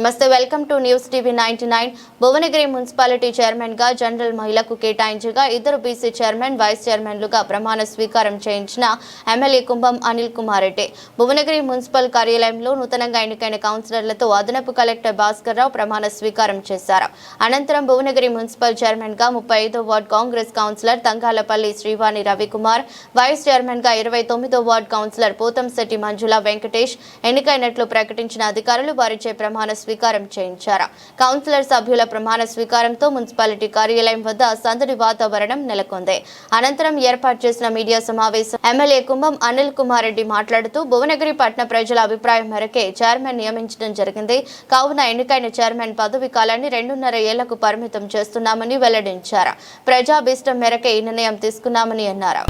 నమస్తే welcome to news TV ninety nine. Bhuvanagiri municipality చైర్మన్గా general మహిళకు కేటాయించగా ఇద్దరు బీసీ చైర్మన్ వైస్ చైర్మన్లుగా ప్రమాణ స్వీకారం చేయించిన ఎమ్మెల్యే కుంభం అనిల్ కుమార్ రెడ్డి. భువనగిరి మున్సిపల్ కార్యాలయంలో నూతనంగా ఎన్నికైన కౌన్సిలర్లతో అదనపు కలెక్టర్ భాస్కర్ రావు ప్రమాణ స్వీకారం చేశారు. అనంతరం భువనగిరి మున్సిపల్ చైర్మన్గా ముప్పై ఐదో ward Congress councillor Thangallapalli Srivani Ravikumar vice చైర్మన్గా ఇరవై తొమ్మిదో వార్డ్ కౌన్సిలర్ పోతంశెట్టి మంజుల వెంకటేష్ ఎన్నికైనట్లు ప్రకటించిన అధికారులు వారిచే ప్రమాణ స్వీకారం చేయించారు. కౌన్సిలర్ సభ్యుల ప్రమాణ స్వీకారంతో మున్సిపాలిటీ కార్యాలయం వద్ద సందడి వాతావరణం నెలకొంది. అనంతరం ఏర్పాటు చేసిన మీడియా సమావేశం ఎమ్మెల్యే కుంభం అనిల్ కుమార్ రెడ్డి మాట్లాడుతూ భువనగిరి పట్టణ ప్రజల అభిప్రాయం మేరకే చైర్మన్ నియమించడం జరిగింది. కావున ఎన్నికైన చైర్మన్ పదవి కాలాన్ని రెండున్నర ఏళ్ళకు పరిమితం చేస్తున్నామని వెల్లడించారు. ప్రజాభీష్టం మేరకే ఈ నిర్ణయం తీసుకున్నామని అన్నారు.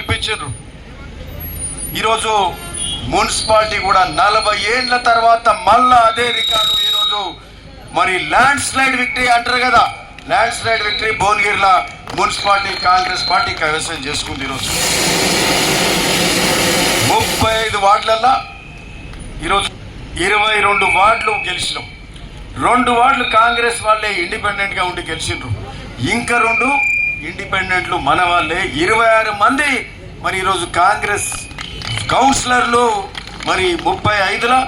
ఎమ్మెల్యేగా ఈరోజు మున్సిపాలిటీ కూడా నలభై ఏండ్ల తర్వాత మళ్ళా అదే రికార్డు ఈరోజు. మరి ల్యాండ్ స్లైడ్ విక్టరీ అంటారు కదా ల్యాండ్ స్లైడ్ విక్టరీ భువనగిరిల మున్సిపాలిటీ కాంగ్రెస్ పార్టీ కైవసం చేసుకుంది ఈరోజు. ముప్పై ఐదు వార్డులల్లో ఈరోజు ఇరవై రెండు వార్డులు గెలిచినాం. రెండు వార్డులు కాంగ్రెస్ వాళ్ళే ఇండిపెండెంట్గా ఉండి గెలిచిండ్రు. ఇంకా రెండు ఇండిపెండెంట్లు మన వాళ్ళే. ఇరవై ఆరు మంది మరి ఈరోజు కాంగ్రెస్ కౌన్సిలర్లు మరి ముప్పై ఐదులో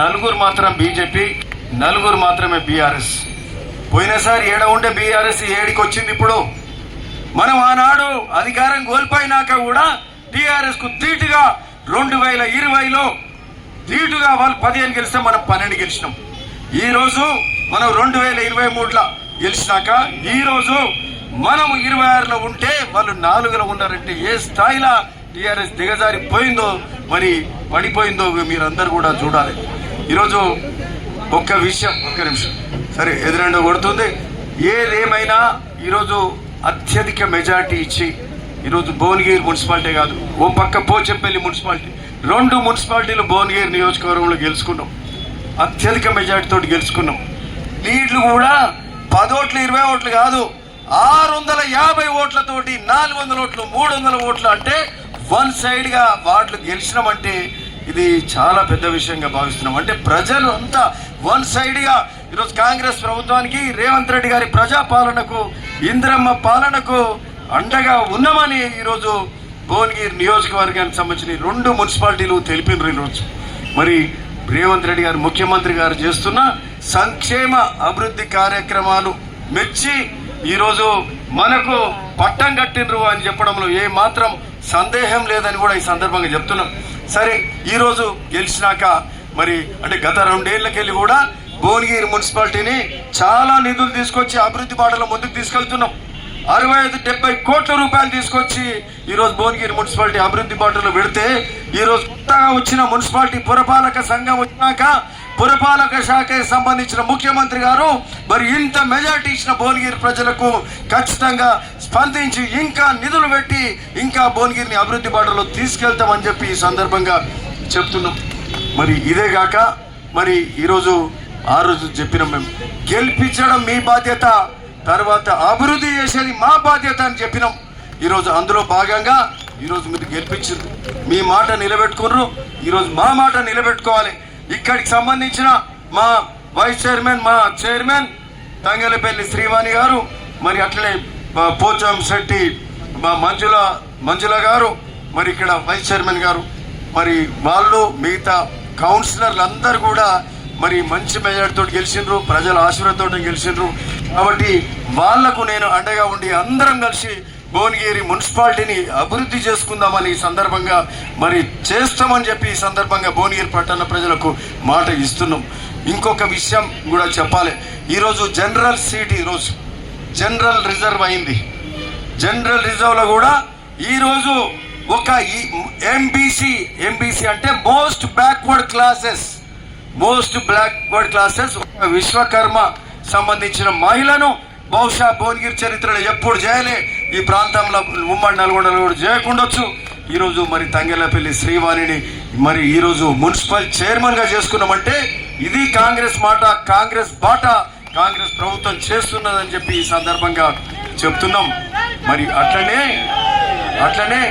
నలుగురు మాత్రం బీజేపీ నలుగురు మాత్రమే బీఆర్ఎస్. పోయినసారి ఏడ ఉండే బీఆర్ఎస్ ఏడికి వచ్చింది ఇప్పుడు? మనం ఆనాడు అధికారం కోల్పోయినాక కూడా టీఆర్ఎస్కు ధీటుగా రెండు వేల ఇరవైలో ధీటుగా వాళ్ళు పదిహేను గెలిస్తే మనం పన్నెండు గెలిచినాం. ఈరోజు మనం రెండు వేల ఇరవై మూడులో గెలిచినాక ఈరోజు మనం ఇరవై ఆరులో ఉంటే వాళ్ళు నాలుగులో ఉన్నారంటే ఏ స్థాయిలో టీఆర్ఎస్ దిగజారిపోయిందో మరి పడిపోయిందో మీరందరూ కూడా చూడాలి. ఈరోజు ఒక్క విషయం ఒక్క నిమిషం. సరే ఎదురెండ కొడుతుంది. ఏదేమైనా ఈరోజు అత్యధిక మెజార్టీ ఇచ్చి ఈరోజు భువనగిరి మున్సిపాలిటీ కాదు ఓ పక్క పోచంపల్లి మున్సిపాలిటీ రెండు మున్సిపాలిటీలు భువనగిరి నియోజకవర్గంలో గెలుచుకున్నాం. అత్యధిక మెజార్టీతో గెలుచుకున్నాం. లీడ్లు కూడా పదోట్లు ఇరవై ఓట్లు కాదు. ఆరు వందల యాభై ఓట్లతోటి నాలుగు వందల ఓట్లు మూడు వందల ఓట్లు అంటే వన్ సైడ్గా వాటిలు గెలిచినామంటే ఇది చాలా పెద్ద విషయంగా భావిస్తున్నాం. అంటే ప్రజలు అంతా వన్ సైడ్గా ఈరోజు కాంగ్రెస్ ప్రభుత్వానికి రేవంత్ రెడ్డి గారి ప్రజా పాలనకు ఇంద్రమ్మ పాలనకు అండగా ఉన్నామని ఈరోజు భువనగిరి నియోజకవర్గానికి సంబంధించిన రెండు మున్సిపాలిటీలు తెలిపినారు ఈరోజు. మరి రేవంత్ రెడ్డి గారు ముఖ్యమంత్రి గారు చేస్తున్న సంక్షేమ అభివృద్ధి కార్యక్రమాలు మెచ్చి ఈరోజు మనకు పట్టం కట్టినరు అని చెప్పడంలో ఏ మాత్రం సందేహం లేదని కూడా ఈ సందర్భంగా చెప్తున్నాం. సరే ఈరోజు గెలిచినాక మరి అంటే గత రెండేళ్ళకెళ్ళి కూడా భువనగిరి మున్సిపాలిటీని చాలా నిధులు తీసుకొచ్చి అభివృద్ధి బాటలో ముందుకు తీసుకెళ్తున్నాం. అరవై ఐదు డెబ్బై కోట్ల రూపాయలు తీసుకొచ్చి ఈరోజు భువనగిరి మున్సిపాలిటీ అభివృద్ధి బాటలో పెడితే ఈరోజు కొత్తగా వచ్చిన మున్సిపాలిటీ పురపాలక సంఘం వచ్చినాక పురపాలక శాఖకి సంబంధించిన ముఖ్యమంత్రి గారు మరి ఇంత మెజార్టీ ఇచ్చిన భువనగిరి ప్రజలకు ఖచ్చితంగా స్పందించి ఇంకా నిధులు పెట్టి ఇంకా భువనగిరిని అభివృద్ధి బాటలో తీసుకెళ్తామని చెప్పి ఈ సందర్భంగా చెప్తున్నాం. మరి ఇదే కాక మరి ఈరోజు ఆ రోజు చెప్పినాం మేము. గెలిపించడం మీ బాధ్యత తర్వాత అభివృద్ధి చేసేది మా బాధ్యత అని చెప్పినాం. ఈరోజు అందులో భాగంగా ఈరోజు మీరు గెలిపించారు మీ మాట నిలబెట్టుకున్నారు. ఈరోజు మా మాట నిలబెట్టుకోవాలి. ఇక్కడికి సంబంధించిన మా వైస్ చైర్మన్ మా చైర్మన్ తంగలపల్లి శ్రీవాణి గారు మరి అట్లనే పోచం శెట్టి మా మంజుల మంజుల గారు మరి ఇక్కడ వైస్ చైర్మన్ గారు మరి వాళ్ళు మిగతా కౌన్సిలర్లు అందరు కూడా మరి మంచి మెజార్టీతో గెలిచిండ్రు ప్రజల ఆశీర్వాదంతో గెలిచిండ్రు. కాబట్టి వాళ్ళకు నేను అండగా ఉండి అందరం కలిసి భువనగిరి మున్సిపాలిటీని అభివృద్ధి చేసుకుందామని ఈ సందర్భంగా మరి చేస్తామని చెప్పి ఈ సందర్భంగా భువనగిరి పట్టణ ప్రజలకు మాట ఇస్తున్నాం. ఇంకొక విషయం కూడా చెప్పాలి. ఈరోజు జనరల్ సీట్ ఈరోజు జనరల్ రిజర్వ్ అయింది. జనరల్ రిజర్వ్లో కూడా ఈరోజు ఒక ఎంబీసీ ఎంబీసీ అంటే most backward classes most backward classes ఒక విశ్వకర్మ సంబంధించిన మహిళను బహుశా భువనగిరి చరిత్రలో ఎప్పుడు చేయలే. ఈ ప్రాంతంలో ఉమ్మడి నల్గొండలో కూడా చేయకుండొచ్చు. ఈరోజు మరి తంగెలపల్లి శ్రీవాణిని మరి ఈరోజు మున్సిపల్ చైర్మన్గా చేసుకున్నామంటే ఇది కాంగ్రెస్ మాట కాంగ్రెస్ బాట కాంగ్రెస్ ప్రభుత్వం చేస్తున్నదని చెప్పి ఈ సందర్భంగా చెప్తున్నాం. మరి అట్లనే అట్లనే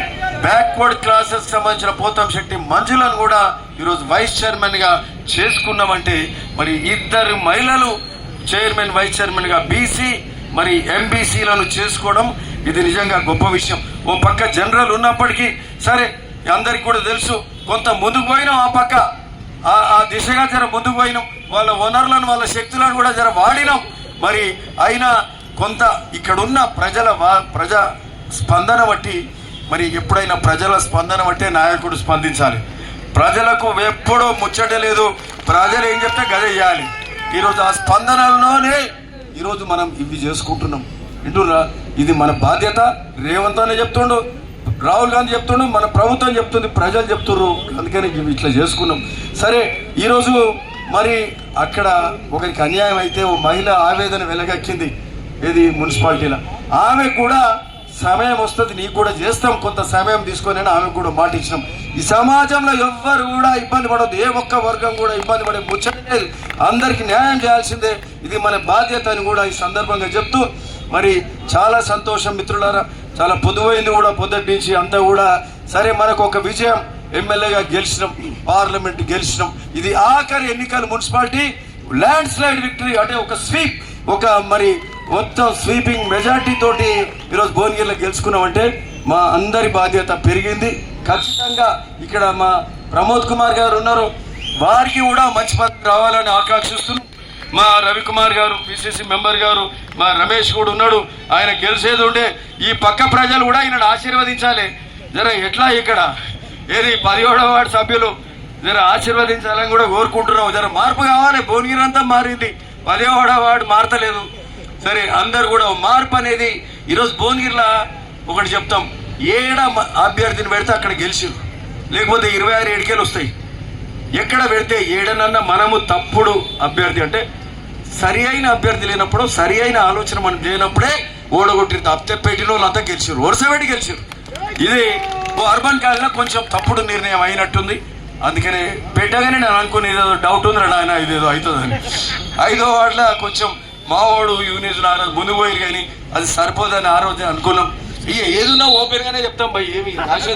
బ్యాక్వర్డ్ క్లాసెస్ సంబంధించిన పోతం శెట్టి మంజులను కూడా ఈరోజు వైస్ చైర్మన్గా చేసుకున్నామంటే మరి ఇద్దరు మహిళలు చైర్మన్ వైస్ చైర్మన్గా బీసీ మరి ఎంబీసీలను చేసుకోవడం ఇది నిజంగా గొప్ప విషయం. ఓ పక్క జనరల్ ఉన్నప్పటికీ సరే అందరికి కూడా తెలుసు కొంత ముందుకు పోయినాం ఆ పక్క. ఆ- ఆ దిశగా జర ముందుకు పోయినాం. వాళ్ళ వనరులను వాళ్ళ శక్తులను కూడా జర వాడినాం. మరి అయినా కొంత ఇక్కడున్న ప్రజల వా- ప్రజా స్పందన బట్టి మరి ఎప్పుడైనా ప్రజల స్పందన బట్టే నాయకుడు స్పందించాలి. ప్రజలకు ఎప్పుడూ ముచ్చట లేదు. ప్రజలు ఏం చెప్తే గదే చేయాలి. ఈరోజు ఆ స్పందనలోనే ఈరోజు మనం ఇవి చేసుకుంటున్నాం. వింటురా ఇది మన బాధ్యత. రేవంత్ అనే చెప్తుండు రాహుల్ గాంధీ చెప్తుండు మన ప్రభుత్వం చెప్తుంది ప్రజలు చెప్తున్నారు అందుకని ఇట్లా చేసుకున్నాం. సరే ఈరోజు మరి అక్కడ ఒకరికి అన్యాయం అయితే ఓ మహిళ ఆవేదన వెలగక్కింది. ఇది మున్సిపాలిటీలో. ఆమె కూడా సమయం వస్తుంది నీకు కూడా చేస్తాం కొంత సమయం తీసుకొని అని ఆమె కూడా మాట ఇచ్చినాం. ఈ సమాజంలో ఎవ్వరు కూడా ఇబ్బంది పడవద్దు ఏ ఒక్క వర్గం కూడా ఇబ్బంది పడే ముచ్చట అందరికీ అందరికి న్యాయం చేయాల్సిందే. ఇది మన బాధ్యత అని కూడా ఈ సందర్భంగా చెప్తూ మరి చాలా సంతోషం మిత్రులారా చాలా పొదువైంది కూడా పొద్దుటించి అంతా కూడా. సరే మనకు ఒక విజయం. ఎమ్మెల్యేగా గెలిచినాం పార్లమెంట్ గెలిచినాం. ఇది ఆఖరి ఎన్నికల మున్సిపాలిటీ ల్యాండ్ స్లైడ్ విక్టరీ అంటే ఒక స్వీప్ ఒక మరి మొత్తం స్వీపింగ్ మెజార్టీ తోటి ఈరోజు భువనగిరిలో గెలుచుకున్నామంటే మా అందరి బాధ్యత పెరిగింది. ఖచ్చితంగా ఇక్కడ మా ప్రమోద్ కుమార్ గారు ఉన్నారు. వారికి కూడా మంచి పదవి రావాలని ఆకాంక్షిస్తున్నాం. మా రవికుమార్ గారు పిసిసి మెంబర్ గారు మా రమేష్ కూడా ఉన్నాడు. ఆయన గెలిచేది ఉండే ఈ పక్క ప్రజలు కూడా ఆయన ఆశీర్వదించాలి. జర ఎట్లా ఇక్కడ? ఏది పదిహేడవ వార్డు సభ్యులు జర ఆశీర్వదించాలని కూడా కోరుకుంటున్నాం. జర మార్పు కావాలి భువనగిరి అంతా మారింది. పదిహేడవ వార్డు మారతలేదు. సరే అందరు కూడా మార్పు అనేది ఈరోజు భువనగిరిలో ఒకటి చెప్తాం. ఏడ మ- అభ్యర్థిని పెడితే అక్కడ గెలిచిరు లేకపోతే ఇరవై ఆరు ఏడికేలు వస్తాయి. ఎక్కడ పెడితే ఏడనన్నా మనము తప్పుడు అభ్యర్థి అంటే సరి అయిన అభ్యర్థి లేనప్పుడు సరి అయిన ఆలోచన మనం లేనప్పుడే ఓడగొట్టి తప్పితే అంతా గెలిచారు. వరుస పెట్టి గెలిచారు. ఇది అర్బన్ కాలంలో కొంచెం తప్పుడు నిర్ణయం అయినట్టుంది. అందుకనే పెట్టగానే నేను అనుకుని ఏదో డౌట్ ఉంది ఆయన ఇదేదో అవుతుందని ఐదో వాటిలో కొంచెం మావాడు యూనిట్ ముందుకు పోయి కానీ అది సరిపోదని ఆ రోజే అనుకున్నాం. ఇక ఏదున్నా ఓపెన్ గానే చెప్తాం భయ్ ఏమి?